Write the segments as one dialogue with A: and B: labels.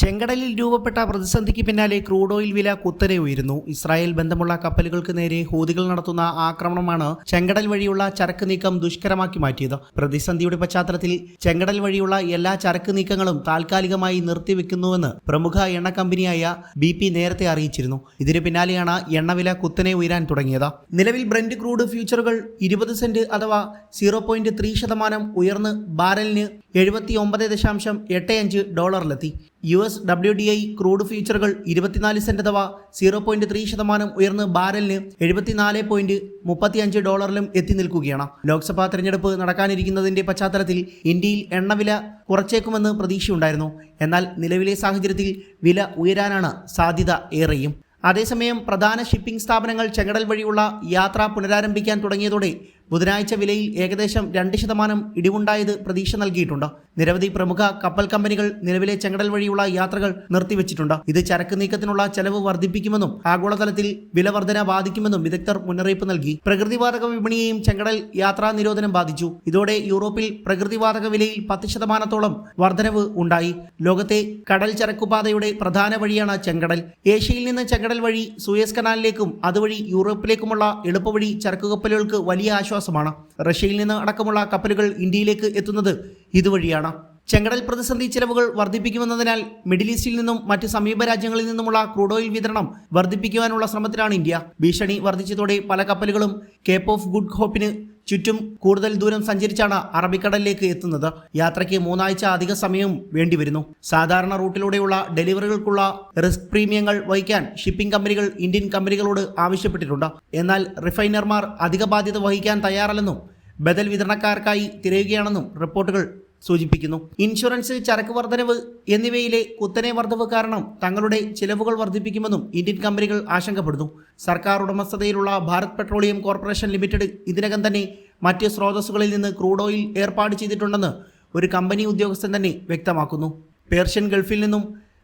A: ചെങ്കടലിൽ രൂപപ്പെട്ട പ്രതിസന്ധിക്ക് പിന്നാലെ ക്രൂഡ് ഓയിൽ വില കുത്തനെ ഉയരുന്നു. ഇസ്രായേൽ ബന്ധമുള്ള കപ്പലുകൾക്ക് നേരെ ഹൂതികൾ നടത്തുന്ന ആക്രമണമാണ് ചെങ്കടൽ വഴിയുള്ള ചരക്ക് നീക്കം ദുഷ്കരമാക്കി മാറ്റിയത്. പ്രതിസന്ധിയുടെ പശ്ചാത്തലത്തിൽ ചെങ്കടൽ വഴിയുള്ള എല്ലാ ചരക്ക് നീക്കങ്ങളും താൽക്കാലികമായി നിർത്തിവെക്കുന്നുവെന്ന് പ്രമുഖ എണ്ണ കമ്പനിയായ ബി പി നേരത്തെ അറിയിച്ചിരുന്നു. ഇതിന് പിന്നാലെയാണ് എണ്ണവില കുത്തനെ ഉയരാൻ തുടങ്ങിയത്. നിലവിൽ ബ്രന്റ് ക്രൂഡ് ഫ്യൂച്ചറുകൾ ഇരുപത് സെന്റ് അഥവാ സീറോ പോയിന്റ് ത്രീ ശതമാനം ഉയർന്ന് ബാരലിന് എഴുപത്തി ഒമ്പത് ദശാംശം എട്ട് അഞ്ച് ഡോളറിലെത്തി. U S W D I crude ഫ്യൂച്ചറുകൾ ഇരുപത്തിനാല് സെന്റ് അഥവാ സീറോ പോയിന്റ് ത്രീ ശതമാനം ഉയർന്ന് ബാരലിന് എഴുപത്തിനാല് പോയിന്റ് മുപ്പത്തിയഞ്ച് ഡോളറിലും എത്തി നിൽക്കുകയാണ്. ലോക്സഭാ തെരഞ്ഞെടുപ്പ് നടക്കാനിരിക്കുന്നതിന്റെ പശ്ചാത്തലത്തിൽ ഇന്ത്യയിൽ എണ്ണവില കുറച്ചേക്കുമെന്ന് പ്രതീക്ഷയുണ്ടായിരുന്നു. എന്നാൽ നിലവിലെ സാഹചര്യത്തിൽ വില ഉയരാനാണ് സാധ്യത ഏറെയും. അതേസമയം പ്രധാന ഷിപ്പിംഗ് സ്ഥാപനങ്ങൾ ചെങ്കടൽ വഴിയുള്ള യാത്ര പുനരാരംഭിക്കാൻ തുടങ്ങിയതോടെ ബുധനാഴ്ച വിലയിൽ ഏകദേശം രണ്ട് ശതമാനം ഇടിവുണ്ടായത് പ്രതീക്ഷ നൽകിയിട്ടുണ്ട്. നിരവധി പ്രമുഖ കപ്പൽ കമ്പനികൾ നിലവിലെ ചെങ്കടൽ വഴിയുള്ള യാത്രകൾ നിർത്തിവച്ചിട്ടുണ്ട്. ഇത് ചരക്ക് നീക്കത്തിനുള്ള ചെലവ് വർദ്ധിപ്പിക്കുമെന്നും ആഗോളതലത്തിൽ വില വർധന ബാധിക്കുമെന്നും വിദഗ്ധർ മുന്നറിയിപ്പ് നൽകി. പ്രകൃതിവാതക വിപണിയെയും ചെങ്കടൽ യാത്രാ നിരോധനം ബാധിച്ചു. ഇതോടെ യൂറോപ്പിൽ പ്രകൃതിവാതക വിലയിൽ പത്ത് ശതമാനത്തോളം വർധനവ് ഉണ്ടായി. ലോകത്തെ കടൽ ചരക്കുപാതയുടെ പ്രധാന വഴിയാണ് ചെങ്കടൽ. ഏഷ്യയിൽ നിന്ന് ചെങ്കടൽ വഴി സൂയസ് കനാലിലേക്കും അതുവഴി യൂറോപ്പിലേക്കുമുള്ള എളുപ്പവഴി ചരക്കുകപ്പലുകൾക്ക് വലിയ വലിയ ആശ്വാസമാണ് റഷ്യയിൽ നിന്ന് അടക്കമുള്ള കപ്പലുകൾ ഇന്ത്യയിലേക്ക് എത്തുന്നത് ഇതുവഴിയാണ്. ചെങ്കടൽ പ്രതിസന്ധി ചെലവുകൾ വർദ്ധിപ്പിക്കുമെന്നതിനാൽ മിഡിൽ ഈസ്റ്റിൽ നിന്നും മറ്റ് സമീപ രാജ്യങ്ങളിൽ നിന്നുമുള്ള ക്രൂഡ് ഓയിൽ വിതരണം വർദ്ധിപ്പിക്കുവാനുള്ള ശ്രമത്തിലാണ് ഇന്ത്യ. ഭീഷണി വർദ്ധിച്ചതോടെ പല കപ്പലുകളും കേപ്പ് ഓഫ് ഗുഡ് ഹോപ്പിന് ചുറ്റും കൂടുതൽ ദൂരം സഞ്ചരിച്ചാണ് അറബിക്കടലിലേക്ക് എത്തുന്നത്. യാത്രയ്ക്ക് മൂന്നാഴ്ച അധിക സമയവും വേണ്ടിവരുന്നു. സാധാരണ റൂട്ടിലൂടെയുള്ള ഡെലിവറികൾക്കുള്ള റിസ്ക് പ്രീമിയങ്ങൾ വഹിക്കാൻ ഷിപ്പിംഗ് കമ്പനികൾ ഇന്ത്യൻ കമ്പനികളോട് ആവശ്യപ്പെട്ടിട്ടുണ്ട്. എന്നാൽ റിഫൈനർമാർ അധിക ബാധ്യത വഹിക്കാൻ തയ്യാറല്ലെന്നും ബദൽ വിതരണക്കാർക്കായി തിരയുകയാണെന്നും റിപ്പോർട്ടുകൾ സൂചിപ്പിക്കുന്നു. ഇൻഷുറൻസ് ചരക്ക് വർധനവ് എന്നിവയിലെ കുത്തനെ വർധവ് കാരണം തങ്ങളുടെ ചിലവുകൾ വർദ്ധിപ്പിക്കുമെന്നും ഇന്ത്യൻ കമ്പനികൾ ആശങ്കപ്പെടുന്നു. സർക്കാർ ഉടമസ്ഥതയിലുള്ള ഭാരത് പെട്രോളിയം കോർപ്പറേഷൻ ലിമിറ്റഡ് ഇതിനകം തന്നെ മറ്റ് സ്രോതസ്സുകളിൽ നിന്ന് ക്രൂഡ് ഓയിൽ ഏർപ്പാട് ചെയ്തിട്ടുണ്ടെന്ന് ഒരു കമ്പനി ഉദ്യോഗസ്ഥൻ തന്നെ വ്യക്തമാക്കുന്നു. പേർഷ്യൻ ഗൾഫിൽ നിന്നും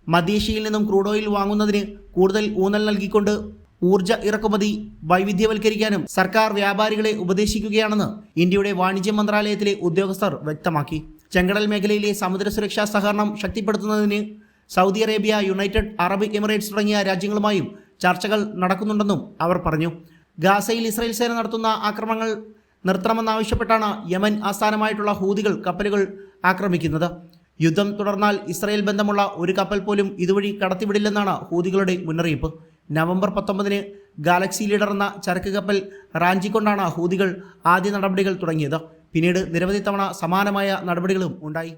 A: മധ്യേഷ്യയിൽ നിന്നും ക്രൂഡ് ഓയിൽ വാങ്ങുന്നതിന് കൂടുതൽ ഊന്നൽ നൽകിക്കൊണ്ട് ഊർജ ഇറക്കുമതി വൈവിധ്യവൽക്കരിക്കാനും സർക്കാർ വ്യാപാരികളെ ഉപദേശിക്കുകയാണെന്ന് ഇന്ത്യയുടെ വാണിജ്യ മന്ത്രാലയത്തിലെ ഉദ്യോഗസ്ഥർ വ്യക്തമാക്കി. ചെങ്കടൽ മേഖലയിലെ സമുദ്ര സുരക്ഷാ സഹകരണം ശക്തിപ്പെടുത്തുന്നതിന് Saudi Arabia United Arab Emirates തുടങ്ങിയ രാജ്യങ്ങളുമായും ചർച്ചകൾ നടക്കുന്നുണ്ടെന്നും അവർ പറഞ്ഞു. ഗാസയിൽ ഇസ്രായേൽ സേന നടത്തുന്ന ആക്രമണങ്ങൾ നിർത്തണമെന്നാവശ്യപ്പെട്ടാണ് യമൻ ആസ്ഥാനമായിട്ടുള്ള ഹൂതികൾ കപ്പലുകൾ ആക്രമിക്കുന്നത്. യുദ്ധം തുടർന്നാൽ ഇസ്രായേൽ ബന്ധമുള്ള ഒരു കപ്പൽ പോലും ഇതുവഴി കടത്തിവിടില്ലെന്നാണ് ഹൂതികളുടെ മുന്നറിയിപ്പ്. നവംബർ പത്തൊമ്പതിന് ഗാലക്സി ലീഡർ എന്ന ചരക്ക് കപ്പൽ റാഞ്ചിക്കൊണ്ടാണ് ഹൂതികൾ ആദ്യ നടപടികൾ തുടങ്ങിയത്. പിന്നീട് നിരവധി തവണ സമാനമായ നടപടികളും ഉണ്ടായി.